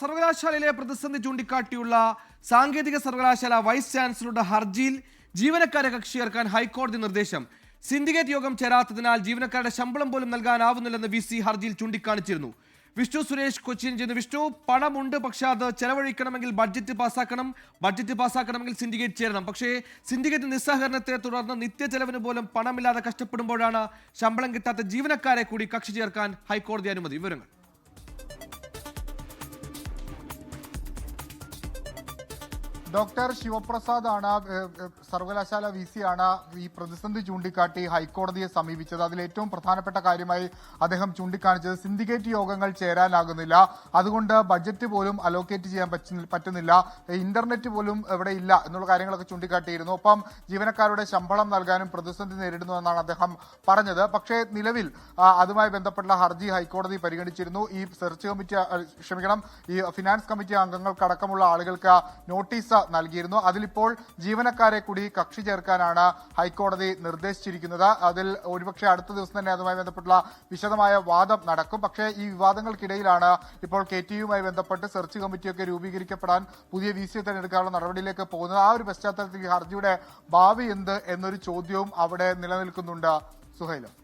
സർവകലാശാലയിലെ പ്രതിസന്ധി ചൂണ്ടിക്കാട്ടിയുള്ള സാങ്കേതിക സർവകലാശാല വൈസ് ചാൻസലറുടെ ഹർജിയിൽ ജീവനക്കാരെ കക്ഷി ചേർക്കാൻ ഹൈക്കോടതി നിർദ്ദേശം. സിൻഡിക്കേറ്റ് യോഗം ചേരാത്തതിനാൽ ജീവനക്കാരുടെ ശമ്പളം പോലും നൽകാനാവുന്നില്ലെന്ന് വി സി ഹർജിയിൽ ചൂണ്ടിക്കാണിച്ചിരുന്നു. വിഷ്ണു സുരേഷ് കൊച്ചിൻ ചെയ്യുന്നു വിഷ്ണു പണമുണ്ട് പക്ഷേ അത് ചെലവഴിക്കണമെങ്കിൽ ബഡ്ജറ്റ് പാസ്സാക്കണം ബഡ്ജറ്റ് പാസ്സാക്കണമെങ്കിൽ സിൻഡിക്കേറ്റ് ചേരണം. പക്ഷേ സിൻഡിക്കേറ്റ് നിസ്സഹകരണത്തെ തുടർന്ന് നിത്യ ചെലവിന് പോലും പണമില്ലാതെ കഷ്ടപ്പെടുമ്പോഴാണ് ശമ്പളം കിട്ടാത്ത ജീവനക്കാരെ കൂടി കക്ഷി ചേർക്കാൻ ഹൈക്കോടതി അനുമതി. വിവരങ്ങൾ. ഡോക്ടർ ശിവപ്രസാദ് ആണ് സർവകലാശാല വി സി ആണ് ഈ പ്രതിസന്ധി ചൂണ്ടിക്കാട്ടി ഹൈക്കോടതിയെ സമീപിച്ചത്. അതിൽ ഏറ്റവും പ്രധാനപ്പെട്ട കാര്യമായി അദ്ദേഹം ചൂണ്ടിക്കാണിച്ചത് സിൻഡിക്കേറ്റ് യോഗങ്ങൾ ചേരാനാകുന്നില്ല. അതുകൊണ്ട് ബഡ്ജറ്റ് പോലും അലോക്കേറ്റ് ചെയ്യാൻ പറ്റുന്നില്ല. ഇന്റർനെറ്റ് പോലും ഇവിടെ ഇല്ല എന്നുള്ള കാര്യങ്ങളൊക്കെ ചൂണ്ടിക്കാട്ടിയിരുന്നു. ഒപ്പം ജീവനക്കാരുടെ ശമ്പളം നൽകാനും പ്രതിസന്ധി നേരിടുന്നു എന്നാണ് അദ്ദേഹം പറഞ്ഞത്. പക്ഷേ നിലവിൽ അതുമായി ബന്ധപ്പെട്ട ഹർജി ഹൈക്കോടതി പരിഗണിച്ചിരുന്നു. ഈ സെർച്ച് കമ്മിറ്റി ക്ഷമിക്കണം ഈ ഫിനാൻസ് കമ്മിറ്റി അംഗങ്ങൾക്കടക്കമുള്ള ആളുകൾക്ക് നോട്ടീസ് നൽകിയിരുന്നു. അതിലിപ്പോൾ ജീവനക്കാരെ കൂടി കക്ഷി ചേർക്കാനാണ് ഹൈക്കോടതി നിർദ്ദേശിച്ചിരിക്കുന്നത്. അതിൽ ഒരുപക്ഷെ അടുത്ത ദിവസം തന്നെ അതുമായി ബന്ധപ്പെട്ടുള്ള വിശദമായ വാദം നടക്കും. പക്ഷേ ഈ വിവാദങ്ങൾക്കിടയിലാണ് ഇപ്പോൾ കെ ടി യുമായി ബന്ധപ്പെട്ട് സെർച്ച് കമ്മിറ്റിയൊക്കെ രൂപീകരിക്കപ്പെടാൻ പുതിയ വി സി തെരഞ്ഞെടുക്കാനുള്ള നടപടിയിലേക്ക് പോകുന്നത്. ആ ഒരു പശ്ചാത്തലത്തിൽ ഹർജിയുടെ ഭാവി എന്ത് എന്നൊരു ചോദ്യവും അവിടെ നിലനിൽക്കുന്നുണ്ട്. സുഹൈലും.